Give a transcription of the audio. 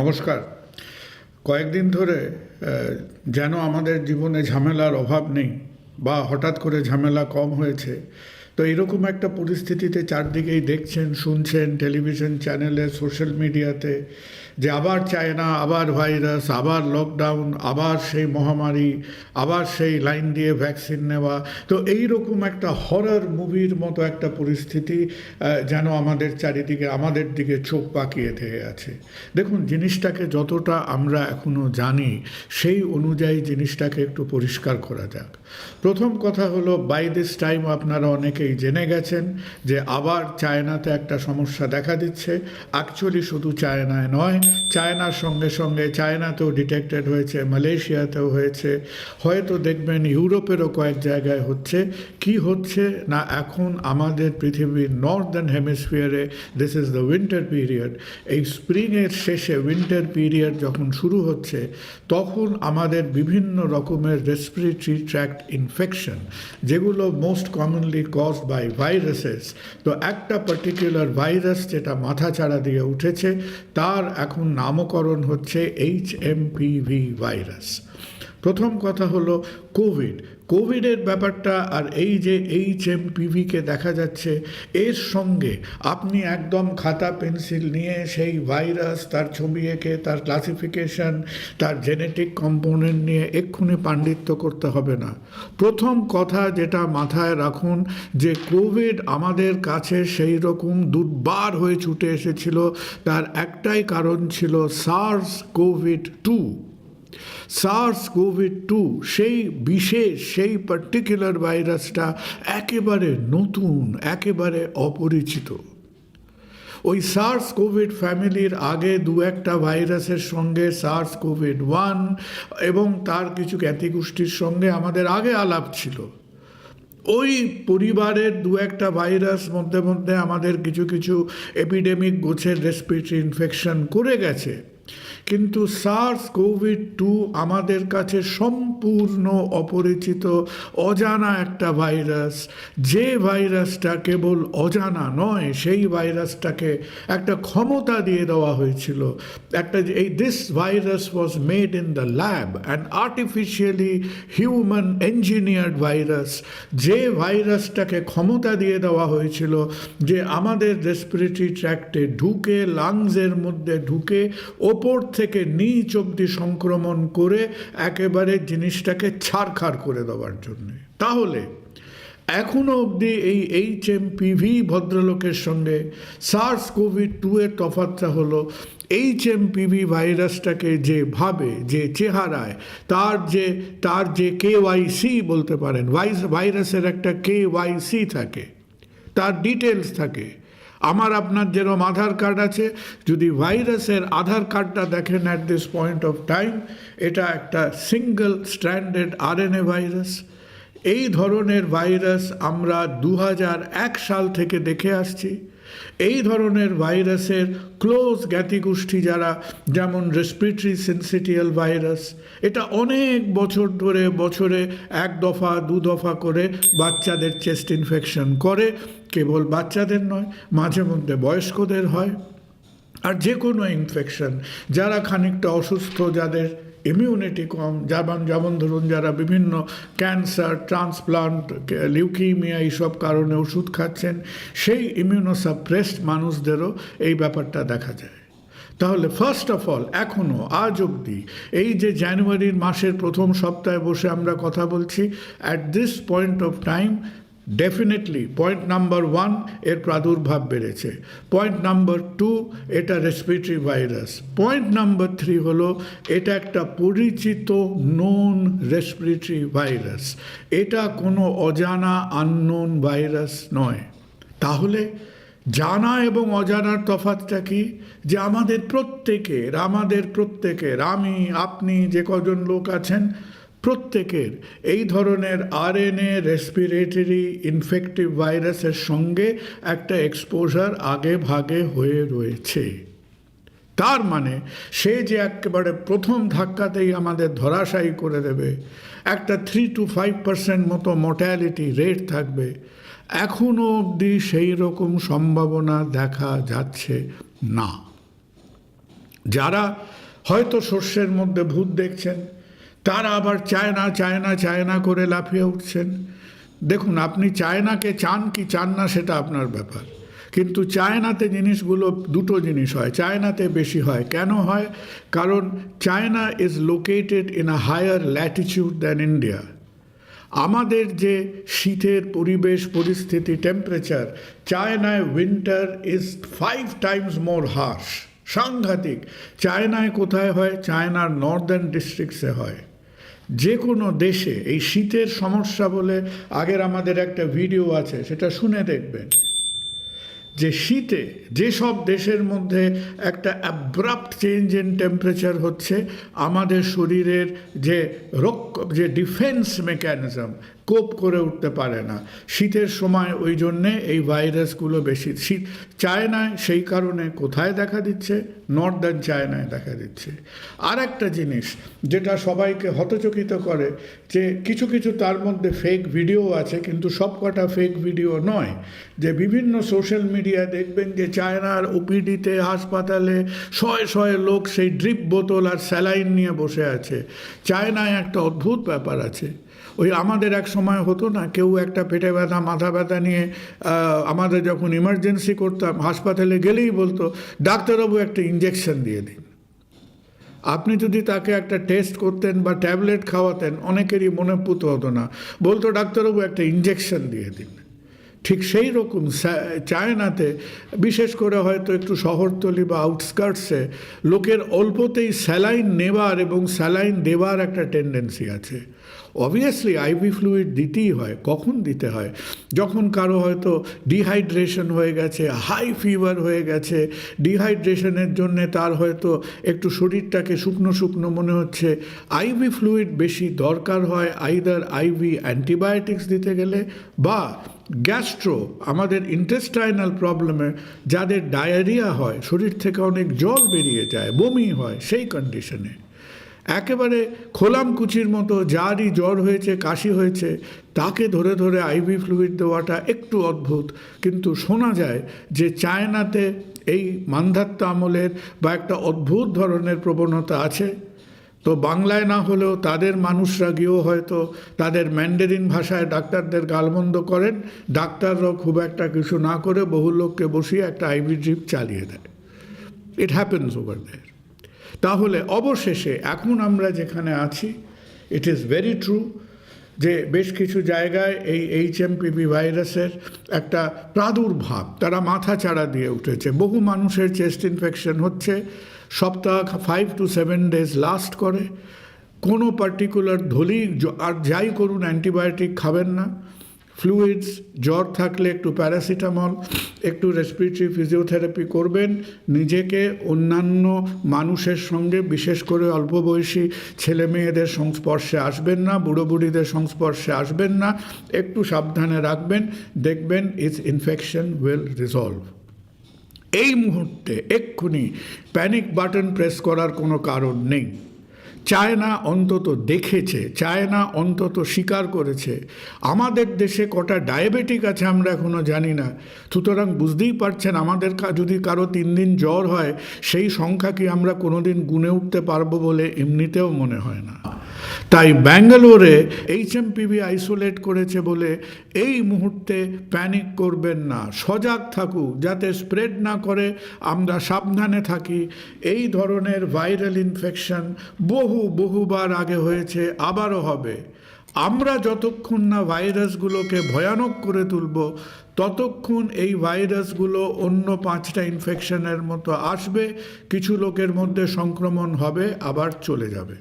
নমস্কার। কয়েকদিন ধরে যেন আমাদের জীবনে ঝামেলার অভাব নেই বা হঠাৎ করে ঝামেলা কম হয়েছে, তো এরকম একটা পরিস্থিতিতে চারদিকেই দেখছেন, শুনছেন, টেলিভিশন চ্যানেলে, সোশ্যাল মিডিয়াতে যে আবার চায়না, আবার ভাইরাস, আবার লকডাউন আবার সেই মহামারী, আবার সেই লাইন দিয়ে ভ্যাকসিন নেওয়া। তো এই রকম একটা হরর মুভির মতো একটা পরিস্থিতি যেন আমাদের চারিদিকে, আমাদের দিকে চোখ পাকিয়ে থেকে আছে। দেখুন, জিনিসটাকে যতটা আমরা এখনও জানি, সেই অনুযায়ী জিনিসটাকে একটু পরিষ্কার করা যাক। প্রথম কথা হলো বাই দিস টাইম আপনারা অনেকেই জেনে গেছেন যে আবার চায়নাতে একটা সমস্যা দেখা দিচ্ছে। অ্যাকচুয়ালি শুধু চায়নায় নয় চায়নার সঙ্গে সঙ্গে চায়নাতেও ডিটেক্টেড হয়েছে, মালয়েশিয়াতেও হয়েছে। হয়তো দেখবেন ইউরোপেরও কয়েক জায়গায় হচ্ছে। কি হচ্ছে? না, এখন আমাদের পৃথিবীর northern হেমিসফিয়ারে this is the winter period এই স্প্রিংয়ের শেষে উইন্টার পিরিয়ড যখন শুরু হচ্ছে, তখন আমাদের বিভিন্ন রকমের রেসপিরেটরি ট্র্যাক্ট ইনফেকশন যেগুলো most commonly cause by viruses তো একটা পার্টিকুলার ভাইরাস যেটা মাথা চাড়া দিয়ে উঠেছে, তার এখন নামকরণ হচ্ছে এইচ এম ভাইরাস প্রথম কথা হলো কোভিড কোভিডের ব্যাপারটা আর এই যে এইচ এম পিভিকে দেখা যাচ্ছে, এর সঙ্গে আপনি একদম খাতা, পেন্সিল নিয়ে সেই ভাইরাস, তার ছবি এঁকে, তার ক্লাসিফিকেশন, তার জেনেটিক কম্পোনেন্ট নিয়ে এক্ষুনি পাণ্ডিত্য করতে হবে না। প্রথম কথা যেটা মাথায় রাখুন, যে কোভিড আমাদের কাছে সেই রকম দুর্বার হয়ে ছুটে এসেছিল। তার একটাই কারণ ছিল SARS COVID two SARS COVID two সেই বিশেষ, সেই পার্টিকুলার ভাইরাসটা একেবারে নতুন, একেবারে অপরিচিত। ওই সার্স কোভিড ফ্যামিলির আগে দু একটা ভাইরাসের সঙ্গে সার্স কোভিড ওয়ান এবং তার কিছু জ্ঞাতিগোষ্ঠীর সঙ্গে আমাদের আগে আলাপ ছিল। ওই পরিবারের দু একটা ভাইরাস মধ্যে মধ্যে আমাদের কিছু কিছু এপিডেমিক গোছের রেসপিরেটরি ইনফেকশন করে গেছে। কিন্তু সার্স কোভিড টু আমাদের কাছে সম্পূর্ণ অপরিচিত, অজানা একটা ভাইরাস। যে ভাইরাসটা কেবল অজানা নয়, সেই ভাইরাসটাকে একটা ক্ষমতা দিয়ে দেওয়া হয়েছিল। একটা এই this virus was made in the lab and artificially human engineered virus যে ভাইরাসটাকে ক্ষমতা দিয়ে দেওয়া হয়েছিল যে আমাদের রেসপিরেটরি ট্র্যাক্টে ঢুকে লাংসের মধ্যে ঢুকে, ওপর থেকে নিচ অব্দি সংক্রমণ করে একেবারে জিনিসটাকে ছাড়খাড় করে দেওয়ার জন্যে। তাহলে এখনও অবধি এই এইচ এম পিভি ভদ্রলোকের সঙ্গে সার্স কোভিড টু এর তফাতটা হলো এইচ এম পিভি ভাইরাসটাকে যে ভাবে, যে চেহারায়, তার যে তার যে কে ওয়াইসি বলতে পারেন ভাইরাসের একটা কে ওয়াইসি থাকে, তার ডিটেলস থাকে আমার আপনার যেরকম আধার কার্ড আছে, যদি ভাইরাসের আধার কার্ডটা দেখেন at this point of time এটা একটা সিঙ্গেল স্ট্যান্ডার্ড আরএনএ ভাইরাস এই ধরনের ভাইরাস আমরা দু সাল থেকে দেখে আসছি। এই ধরনের ভাইরাসের ক্লোজ জ্ঞাতিগোষ্ঠী যারা, যেমন রেসপিরেটরি সেন্সিটিয়াল ভাইরাস এটা অনেক বছর ধরে বছরে এক দফা, দু দফা করে বাচ্চাদের চেস্ট ইনফেকশন করে। কেবল বাচ্চাদের নয়, মাঝে মধ্যে বয়স্কদের হয়। আর যে কোনো ইনফেকশন যারা খানিকটা অসুস্থ, যাদের ইমিউনিটি কম যেমন যেমন ধরুন যারা বিভিন্ন ক্যান্সার ট্রান্সপ্লান্ট লিউকিমিয়া এইসব কারণে ওষুধ খাচ্ছেন, সেই ইমিউনোসাপ্রেসড মানুষদেরও এই ব্যাপারটা দেখা যায়। তাহলে ফার্স্ট অফ অল এখনও আজ অবধি, এই যে জানুয়ারির মাসের প্রথম সপ্তাহে বসে আমরা কথা বলছি at this point of time definitely point number ওয়ানের প্রাদুর্ভাব বেড়েছে। পয়েন্ট নাম্বার টু এটা respiratory virus point number three হলো, এটা একটা পরিচিত নোন রেসপিরেটরি ভাইরাস এটা কোনো অজানা আননোন ভাইরাস নয়। তাহলে, জানা এবং অজানার তফাতটা কি? যে আমাদের প্রত্যেকের আমাদের প্রত্যেকের, আমি, আপনি, যে কজন লোক আছেন প্রত্যেকের এই ধরনের আরএনএ রেসপিরেটরি ইনফেক্টিভ ভাইরাসের সঙ্গে একটা এক্সপোজার আগে ভাগে হয়ে রয়েছে। তার মানে সে যে একেবারে প্রথম ধাক্কাতেই আমাদের ধরাশায়ী করে দেবে, একটা থ্রি টু ফাইভ পার্সেন্ট মতো মর্ট্যালিটি রেট থাকবে এখনও অবধি সেই রকম সম্ভাবনা দেখা যাচ্ছে না। যারা হয়তো শস্যের মধ্যে ভূত দেখছেন তারা আবার চায়না চায়না চায়না করে লাফিয়ে উঠছেন। দেখুন, আপনি চায়নাকে চান কি চান না, সেটা আপনার ব্যাপার। কিন্তু চায়নাতে জিনিসগুলো, দুটো জিনিস হয়। চায়নাতে বেশি হয়। কেন হয়? কারণ China is located in a higher latitude than India আমাদের যে শীতের পরিবেশ, পরিস্থিতি temperature চায়নায় winter is five times more harsh সাংঘাতিক। চায়নায় কোথায় হয়? চায়নার নর্দার্ন ডিস্ট্রিক্টসে হয়। যে কোনো দেশে এই শীতের সমস্যা বলে আগের আমাদের একটা ভিডিও আছে, সেটা শুনে দেখবেন। যে শীতে যেসব দেশের মধ্যে একটা অ্যাব্রাপ্ট চেঞ্জ ইন টেম্পারেচার হচ্ছে, আমাদের শরীরের যে রক্ষ যে ডিফেন্স মেকানিজম কোপ করে উঠতে পারে না। শীতের সময় ওই জন্যে এই ভাইরাসগুলো বেশি। শীত চায়নায় সেই কারণে কোথায় দেখা দিচ্ছে? নর্দার্ন চায়নায় দেখা দিচ্ছে। আর একটা জিনিস যেটা সবাইকে হতচকিত করে, যে কিছু কিছু তার মধ্যে ফেক ভিডিও আছে, কিন্তু সব কটা ফেক ভিডিও নয়। যে বিভিন্ন সোশ্যাল মিডিয়া দেখবেন যে চায়নার ওপিডিতে, হাসপাতালে শয়ে শয়ে লোক সেই ড্রিপ বোতল আর স্যালাইন নিয়ে বসে আছে। চায়নায় একটা অদ্ভুত ব্যাপার আছে। ওই আমাদের এক সময় হতো না, কেউ একটা পেটে ব্যথা, মাথা ব্যথা নিয়ে আমাদের যখন ইমার্জেন্সি করতাম, হাসপাতালে গেলেই বলতো, ডাক্তারবাবু একটা ইঞ্জেকশন দিয়ে দিন। আপনি যদি তাকে একটা টেস্ট করতেন বা ট্যাবলেট খাওয়াতেন, অনেকেরই মনে পুত হতো না। বলতো, ডাক্তারবাবু, একটা ইঞ্জেকশন দিয়ে দিন। ঠিক সেই রকম চায়নাতে, বিশেষ করে হয়তো একটু শহরতলি বা আউটস্কার্টসে লোকের অল্পতেই স্যালাইন নেবার এবং স্যালাইন দেবার একটা টেন্ডেন্সি আছে। অবভিয়াসলি আইভি ফ্লুইড দিতেই হয়, কখন দিতে হয়? যখন কারও হয়তো ডিহাইড্রেশন হয়ে গেছে হাই ফিভার হয়ে গেছে ডিহাইড্রেশনের জন্যে তার হয়তো একটু শরীরটাকে শুকনো শুকনো মনে হচ্ছে। আইভি ফ্লুইড বেশি দরকার হয় আইদার আইভি অ্যান্টিবায়োটিক্স দিতে গেলে বা গ্যাস্ট্রো আমাদের ইন্টেস্টাইনাল প্রবলেমে যাদের ডায়রিয়া হয়, শরীর থেকে অনেক জল বেরিয়ে যায়, বমি হয়, সেই কন্ডিশনে একেবারে খোলামকুচির মতো যারই জ্বর হয়েছে, কাশি হয়েছে, তাকে ধরে ধরে আইভি ফ্লুইড দেওয়াটা একটু অদ্ভুত। কিন্তু শোনা যায় যে চায়নাতে এই মান্ধাত্ম আমলের বা একটা অদ্ভুত ধরনের প্রবণতা আছে। তো বাংলায় না হলেও তাদের মানুষরা গিয়েও হয়তো তাদের ম্যান্ডারিন ভাষায় ডাক্তারদের গালমন্দ করেন। ডাক্তাররাও খুব একটা কিছু না করে বহু লোককে বসিয়ে একটা আইভি ড্রিপ চালিয়ে দেয়। ইট হ্যাপেন্স ওভার দেয়ার তাহলে অবশেষে এখন আমরা যেখানে আছি ইট ইজ ভেরি ট্রু যে বেশ কিছু জায়গায় এই এইচ এমপিভি ভাইরাসের একটা প্রাদুর্ভাব, তারা মাথা চাড়া দিয়ে উঠেছে। বহু মানুষের চেস্ট ইনফেকশন হচ্ছে সপ্তাহ five to seven days last করে। কোনো পার্টিকুলার ধলি আর যাই করুন অ্যান্টিবায়োটিক খাবেন না। ফ্লুইডস জ্বর থাকলে একটু প্যারাসিটামল একটু রেসপিরেটরি ফিজিওথেরাপি করবেন। নিজেকে অন্যান্য মানুষের সঙ্গে, বিশেষ করে অল্প বয়সী ছেলে মেয়েদের সংস্পর্শে আসবেন না, বুড়ো বুড়িদের সংস্পর্শে আসবেন না। একটু সাবধানে রাখবেন। দেখবেন ইটস ইনফেকশন উইল রিজলভ এই মুহূর্তে এক্ষুনি প্যানিক বাটন প্রেস করার কোনো কারণ নেই। চায়না অন্তত দেখেছে, চায়না অন্তত স্বীকার করেছে। আমাদের দেশে কটা ডায়াবেটিক আছে আমরা এখনও জানি না। সুতরাং বুঝতেই পারছেন আমাদের যদি কারও তিন দিন জ্বর হয়, সেই সংখ্যা কি আমরা কোনোদিন গুনে উঠতে পারব বলে এমনিতেও মনে হয় না। তাই ব্যাঙ্গালোরে এইচ এমপিভি আইসোলেট করেছে বলে এই মুহূর্তে প্যানিক করবেন না। সজাগ থাকুক, যাতে স্প্রেড না করে। আমরা সাবধানে থাকি। এই ধরনের ভাইরাল ইনফেকশন বহু বহুবার আগে হয়েছে, আবারও হবে। আমরা যতক্ষণ না ভাইরাসগুলোকে ভয়ানক করে তুলব, ততক্ষণ এই ভাইরাসগুলো অন্য পাঁচটা ইনফেকশনের মতো আসবে। কিছু লোকের মধ্যে সংক্রমণ হবে, আবার চলে যাবে।